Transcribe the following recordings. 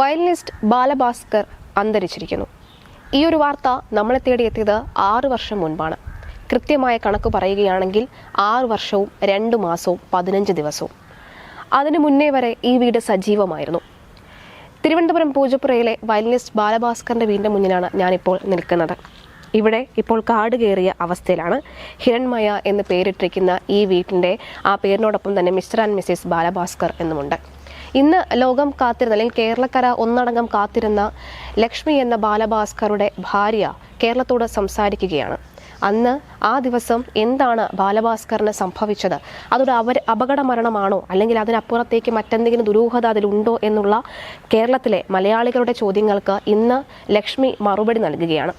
Violinist Balabhaskar അന്തരിച്ചിരിക്കുന്നു. ഈ ഒരു വാർത്ത നമ്മളെ തേടിയെത്തിയത് ആറു വർഷം മുൻപാണ്. കൃത്യമായ കണക്ക് പറയുകയാണെങ്കിൽ ആറു വർഷവും രണ്ട് മാസവും പതിനഞ്ച് ദിവസവും. അതിനു മുന്നേ വരെ ഈ വീട് സജീവമായിരുന്നു. തിരുവനന്തപുരം പൂജപ്പുരയിലെ വയലിനിസ്റ്റ് ബാലഭാസ്കറിന്റെ വീടിന്റെ മുന്നിലാണ് ഞാനിപ്പോൾ നിൽക്കുന്നത്. ഇവിടെ ഇപ്പോൾ കാട് കയറിയ അവസ്ഥയിലാണ് ഹിരൺമയ എന്ന് പേരിട്ടിരിക്കുന്ന ഈ വീട്ടിന്റെ ആ പേരിനോടൊപ്പം തന്നെ മിസ്റ്റർ ആൻഡ് മിസ്സിസ് ബാലഭാസ്കർ എന്നുമുണ്ട്. ഇന്ന് ലോകം കാത്തിരുന്ന അല്ലെങ്കിൽ കേരളക്കര ഒന്നടങ്കം കാത്തിരുന്ന ലക്ഷ്മി എന്ന ബാലഭാസ്കറുടെ ഭാര്യ കേരളത്തോട് സംസാരിക്കുകയാണ്. അന്ന് ആ ദിവസം എന്താണ് ബാലഭാസ്കറിന് സംഭവിച്ചത്? അതൊരു അവർ അപകട മരണമാണോ? അല്ലെങ്കിൽ അതിനപ്പുറത്തേക്ക് മറ്റെന്തെങ്കിലും ദുരൂഹത അതിലുണ്ടോ എന്നുള്ള കേരളത്തിലെ മലയാളികളുടെ ചോദ്യങ്ങൾക്ക് ഇന്ന് ലക്ഷ്മി മറുപടി നൽകുകയാണ്.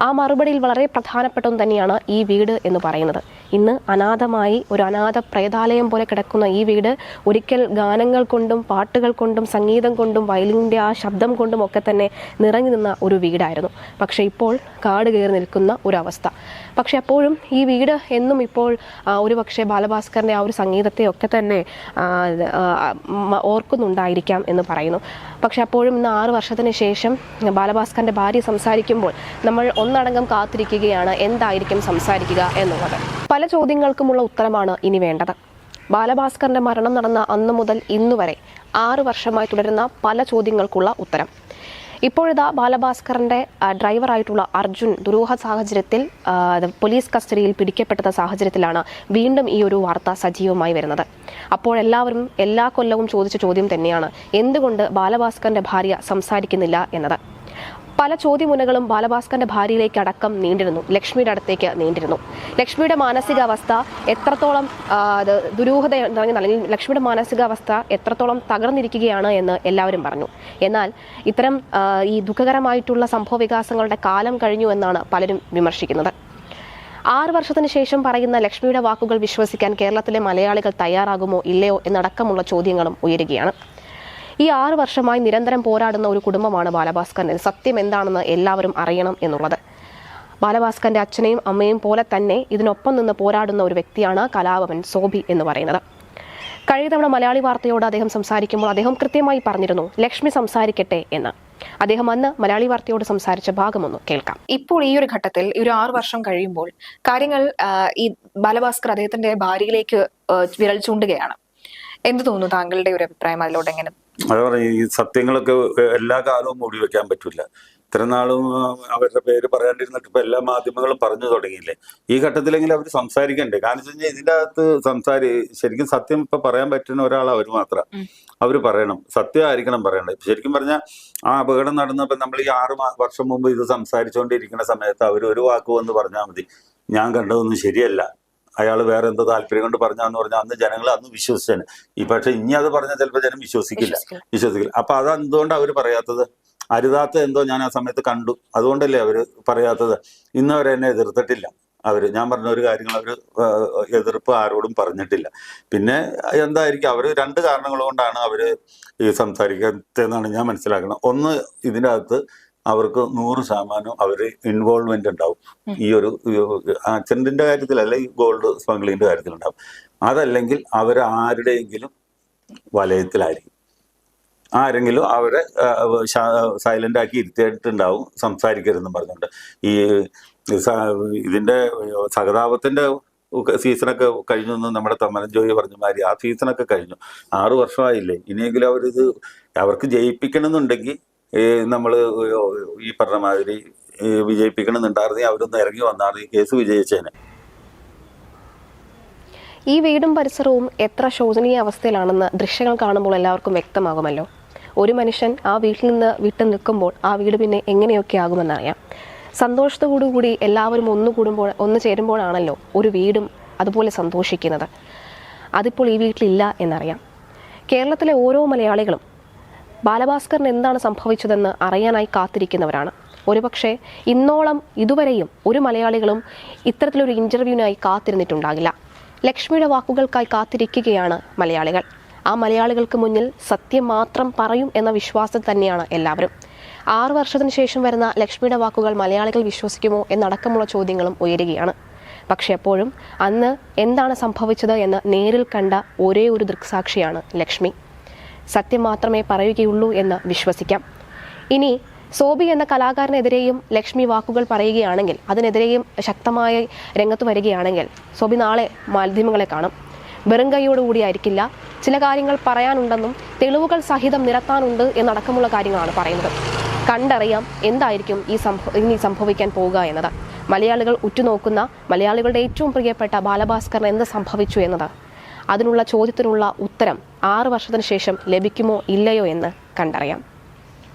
ആ മറുപടിയിൽ വളരെ പ്രധാനപ്പെട്ട ഒന്ന് തന്നെയാണ് ഈ വീട് എന്ന് പറയുന്നത്. ഇന്ന് അനാഥമായി ഒരു അനാഥ പ്രേതാലയം പോലെ കിടക്കുന്ന ഈ വീട് ഒരിക്കൽ ഗാനങ്ങൾ കൊണ്ടും പാട്ടുകൾ കൊണ്ടും സംഗീതം കൊണ്ടും വയലിന്റെ ആ ശബ്ദം കൊണ്ടും ഒക്കെ തന്നെ നിറഞ്ഞു നിന്ന ഒരു വീടായിരുന്നു. പക്ഷേ ഇപ്പോൾ കാട് കയറി നിൽക്കുന്ന ഒരവസ്ഥ. പക്ഷെ അപ്പോഴും ഈ വീട് എന്നും ഇപ്പോൾ ഒരു പക്ഷേ ബാലഭാസ്കറിന്റെ ആ ഒരു സംഗീതത്തെ ഒക്കെ തന്നെ ഓർക്കുന്നുണ്ടായിരിക്കാം എന്ന് പറയുന്നു. പക്ഷെ അപ്പോഴും ഇന്ന് ആറ് വർഷത്തിന് ശേഷം ബാലഭാസ്കറിന്റെ ഭാര്യ സംസാരിക്കുമ്പോൾ നമ്മൾ ഒന്നടങ്കം കാത്തിരിക്കുകയാണ് എന്തായിരിക്കും സംസാരിക്കുക എന്നുള്ളത്. പല ചോദ്യങ്ങൾക്കുമുള്ള ഉത്തരമാണ് ഇനി വേണ്ടത്. ബാലഭാസ്കറിന്റെ മരണം നടന്ന അന്നു മുതൽ ഇന്നുവരെ ആറ് വർഷമായി തുടരുന്ന പല ചോദ്യങ്ങൾക്കുള്ള ഉത്തരം. ഇപ്പോഴിതാ ബാലഭാസ്കറിന്റെ ഡ്രൈവറായിട്ടുള്ള അർജുൻ ദുരൂഹ സാഹചര്യത്തിൽ പോലീസ് കസ്റ്റഡിയിൽ പിടിക്കപ്പെട്ട സാഹചര്യത്തിലാണ് വീണ്ടും ഈ ഒരു വാർത്ത സജീവമായി വരുന്നത്. അപ്പോൾ എല്ലാവരും എല്ലാ കൊല്ലവും ചോദിച്ച ചോദ്യം തന്നെയാണ് എന്തുകൊണ്ട് ബാലഭാസ്കറിന്റെ ഭാര്യ സംസാരിക്കുന്നില്ല എന്നത്. പല ചോദ്യമുനകളും ബാലഭാസ്കറിന്റെ ഭാര്യയിലേക്ക് അടക്കം നീണ്ടിരുന്നു. ലക്ഷ്മിയുടെ അടുത്തേക്ക് നീണ്ടിരുന്നു. ലക്ഷ്മിയുടെ മാനസികാവസ്ഥ എത്രത്തോളം ദുരൂഹത അല്ലെങ്കിൽ ലക്ഷ്മിയുടെ മാനസികാവസ്ഥ എത്രത്തോളം തകർന്നിരിക്കുകയാണ് എന്ന് എല്ലാവരും പറഞ്ഞു. എന്നാൽ ഇത്തരം ഈ ദുഃഖകരമായിട്ടുള്ള സംഭവ വികാസങ്ങളുടെ കാലം കഴിഞ്ഞു എന്നാണ് പലരും വിമർശിക്കുന്നത്. ആറ് വർഷത്തിന് ശേഷം പറയുന്ന ലക്ഷ്മിയുടെ വാക്കുകൾ വിശ്വസിക്കാൻ കേരളത്തിലെ മലയാളികൾ തയ്യാറാകുമോ ഇല്ലയോ എന്നടക്കമുള്ള ചോദ്യങ്ങളും ഉയരുകയാണ്. ഈ ആറ് വർഷമായി നിരന്തരം പോരാടുന്ന ഒരു കുടുംബമാണ് ബാലഭാസ്കറിന് സത്യം എന്താണെന്ന് എല്ലാവരും അറിയണം എന്നുള്ളത്. ബാലഭാസ്കറിന്റെ അച്ഛനെയും അമ്മയും പോലെ തന്നെ ഇതിനൊപ്പം നിന്ന് പോരാടുന്ന ഒരു വ്യക്തിയാണ് കലാഭവൻ സോബി എന്ന് പറയുന്നത്. കഴിഞ്ഞ തവണ മലയാളി വാർത്തയോട് അദ്ദേഹം സംസാരിക്കുമ്പോൾ അദ്ദേഹം കൃത്യമായി പറഞ്ഞിരുന്നു ലക്ഷ്മി സംസാരിക്കട്ടെ എന്ന്. അദ്ദേഹം അന്ന് മലയാളി വാർത്തയോട് സംസാരിച്ച ഭാഗമൊന്ന് കേൾക്കാം. ഇപ്പോൾ ഈ ഒരു ഘട്ടത്തിൽ ഒരു ആറു വർഷം കഴിയുമ്പോൾ കാര്യങ്ങൾ ഈ ബാലഭാസ്കർ അദ്ദേഹത്തിന്റെ ഭാര്യയിലേക്ക് വിരൽ ചൂണ്ടുകയാണ്. എന്ത് തോന്നുന്നു താങ്കളുടെ ഒരു അഭിപ്രായം അതിലോട്ട് എങ്ങനെ അത് പറഞ്ഞ ഈ സത്യങ്ങളൊക്കെ എല്ലാ കാലവും മൂടി വെക്കാൻ പറ്റില്ല ഇത്ര നാളും അവരുടെ പേര് പറയാണ്ടിരുന്നിട്ട് ഇപ്പൊ എല്ലാ മാധ്യമങ്ങളും പറഞ്ഞു തുടങ്ങിയില്ലേ? ഈ ഘട്ടത്തിലെങ്കിലും അവർ സംസാരിക്കണ്ടേ? കാരണം വെച്ച് കഴിഞ്ഞാൽ ഇതിന്റെ അകത്ത് സംസാരി ശരിക്കും സത്യം ഇപ്പൊ പറയാൻ പറ്റുന്ന ഒരാൾ അവർ മാത്രം. അവർ പറയണം. സത്യമായിരിക്കണം പറയണ്ടത്. ശരിക്കും പറഞ്ഞാൽ ആ അപകടം നടന്നപ്പോ നമ്മൾ ഈ ആറ് വർഷം മുമ്പ് ഇത് സംസാരിച്ചുകൊണ്ടിരിക്കുന്ന സമയത്ത് അവർ ഒരു വാക്ക് വന്ന് പറഞ്ഞാൽ മതി. ഞാൻ കണ്ടതൊന്നും ശരിയല്ല. അയാൾ വേറെ എന്തോ താല്പര്യം കൊണ്ട് പറഞ്ഞാന്ന് പറഞ്ഞാൽ അന്ന് ജനങ്ങൾ അന്ന് വിശ്വസിച്ചേനെ. ഈ പക്ഷെ ഇനി അത് പറഞ്ഞാൽ ചിലപ്പോൾ ജനം വിശ്വസിക്കില്ല. വിശ്വസിക്കില്ല. അപ്പൊ അത് എന്തുകൊണ്ട് അവർ പറയാത്തത്? അരുതാത്ത എന്തോ ഞാൻ ആ സമയത്ത് കണ്ടു. അതുകൊണ്ടല്ലേ അവർ പറയാത്തത്? ഇന്ന് അവരെ എന്നെ എതിർത്തിട്ടില്ല. അവർ ഞാൻ പറഞ്ഞ ഒരു കാര്യങ്ങൾ അവർ എതിർപ്പ് ആരോടും പറഞ്ഞിട്ടില്ല. പിന്നെ എന്തായിരിക്കും? അവർ രണ്ട് കാരണങ്ങൾ കൊണ്ടാണ് അവർ ഈ സംസാരിക്കാത്തതെന്നാണ് ഞാൻ മനസ്സിലാക്കുന്നത്. ഒന്ന് ഇതിന്റെ അകത്ത് അവർക്ക് നൂറ് ശതമാനം അവർ ഇൻവോൾവ്മെന്റ് ഉണ്ടാവും. ഈ ഒരു ആക്സിഡന്റിന്റെ കാര്യത്തിലല്ല ഈ ഗോൾഡ് സ്മഗ്ലിങ്ങിന്റെ കാര്യത്തിലുണ്ടാവും. അതല്ലെങ്കിൽ അവർ ആരുടെയെങ്കിലും വലയത്തിലായിരിക്കും. ആരെങ്കിലും അവരെ സൈലന്റ് ആക്കി ഇരുത്തിയിട്ടുണ്ടാവും സംസാരിക്കരുതെന്നും പറഞ്ഞുകൊണ്ട്. ഈ ഇതിന്റെ സഹതാപത്തിന്റെ സീസണൊക്കെ കഴിഞ്ഞു എന്ന് നമ്മുടെ തമ്മനം ജോയി പറഞ്ഞ മാതിരി ആ സീസണൊക്കെ കഴിഞ്ഞു. ആറു വർഷമായില്ലേ? ഇനിയെങ്കിലും അവരിത് അവർക്ക് ജയിപ്പിക്കണമെന്നുണ്ടെങ്കിൽ നമ്മൾ ഈ പറഞ്ഞ മാതിരി വിജയിപ്പിക്കണമെന്നുണ്ടായിരുന്നെങ്കിൽ അവരൊന്ന് ഇറങ്ങി വന്നാണ് ഈ കേസ് വിജയിച്ചേനെ. ഈ വീടും പരിസരവും എത്ര ശോചനീയ അവസ്ഥയിലാണെന്ന് ദൃശ്യങ്ങൾ കാണുമ്പോൾ എല്ലാവർക്കും വ്യക്തമാകുമല്ലോ. ഒരു മനുഷ്യൻ ആ വീട്ടിൽ നിന്ന് വിട്ടു നിൽക്കുമ്പോൾ ആ വീട് പിന്നെ എങ്ങനെയൊക്കെ ആകുമെന്നറിയാം. സന്തോഷത്തോടുകൂടി എല്ലാവരും ഒന്നുകൂടുമ്പോൾ ഒന്ന് ചേരുമ്പോഴാണല്ലോ ഒരു വീടും അതുപോലെ സന്തോഷിക്കുന്നത്. അതിപ്പോൾ ഈ വീട്ടിലില്ല എന്നറിയാം. കേരളത്തിലെ ഓരോ മലയാളികളും ബാലഭാസ്കറിന് എന്താണ് സംഭവിച്ചതെന്ന് അറിയാനായി കാത്തിരിക്കുന്നവരാണ്. ഒരുപക്ഷെ ഇന്നോളം ഇതുവരെയും ഒരു മലയാളികളും ഇത്തരത്തിലൊരു ഇന്റർവ്യൂവിനായി കാത്തിരുന്നിട്ടുണ്ടാകില്ല. ലക്ഷ്മിയുടെ വാക്കുകൾക്കായി കാത്തിരിക്കുകയാണ് മലയാളികൾ. ആ മലയാളികൾക്ക് മുന്നിൽ സത്യം മാത്രം പറയും എന്ന വിശ്വാസം തന്നെയാണ് എല്ലാവരും. ആറു വർഷത്തിന് ശേഷം വരുന്ന ലക്ഷ്മിയുടെ വാക്കുകൾ മലയാളികൾ വിശ്വസിക്കുമോ എന്നടക്കമുള്ള ചോദ്യങ്ങളും ഉയരുകയാണ്. പക്ഷെ എപ്പോഴും അന്ന് എന്താണ് സംഭവിച്ചത് എന്ന് നേരിൽ കണ്ട ഒരേ ഒരു ദൃക്സാക്ഷിയാണ് ലക്ഷ്മി. സത്യം മാത്രമേ പറയുകയുള്ളൂ എന്ന് വിശ്വസിക്കാം. ഇനി സോബി എന്ന കലാകാരനെതിരെയും ലക്ഷ്മി വാക്കുകൾ പറയുകയാണെങ്കിൽ അതിനെതിരെയും ശക്തമായി രംഗത്ത് വരികയാണെങ്കിൽ സോബി നാളെ മാധ്യമങ്ങളെ കാണും. വെറും കൈയോടുകൂടിയായിരിക്കില്ല ചില കാര്യങ്ങൾ പറയാനുണ്ടെന്നും തെളിവുകൾ സഹിതം നിരത്താനുണ്ട് എന്നടക്കമുള്ള കാര്യങ്ങളാണ് പറയുന്നത്. കണ്ടറിയാം എന്തായിരിക്കും ഈ സംഭവ ഇനി സംഭവിക്കാൻ പോവുക എന്നത്. മലയാളികൾ ഉറ്റുനോക്കുന്ന മലയാളികളുടെ ഏറ്റവും പ്രിയപ്പെട്ട ബാലഭാസ്കറിന് എന്ത് സംഭവിച്ചു എന്നത് അതിനുള്ള ചോദ്യത്തിനുള്ള ഉത്തരം ആറ് വർഷത്തിന് ശേഷം ലഭിക്കുമോ ഇല്ലയോ എന്ന് കണ്ടറിയാം.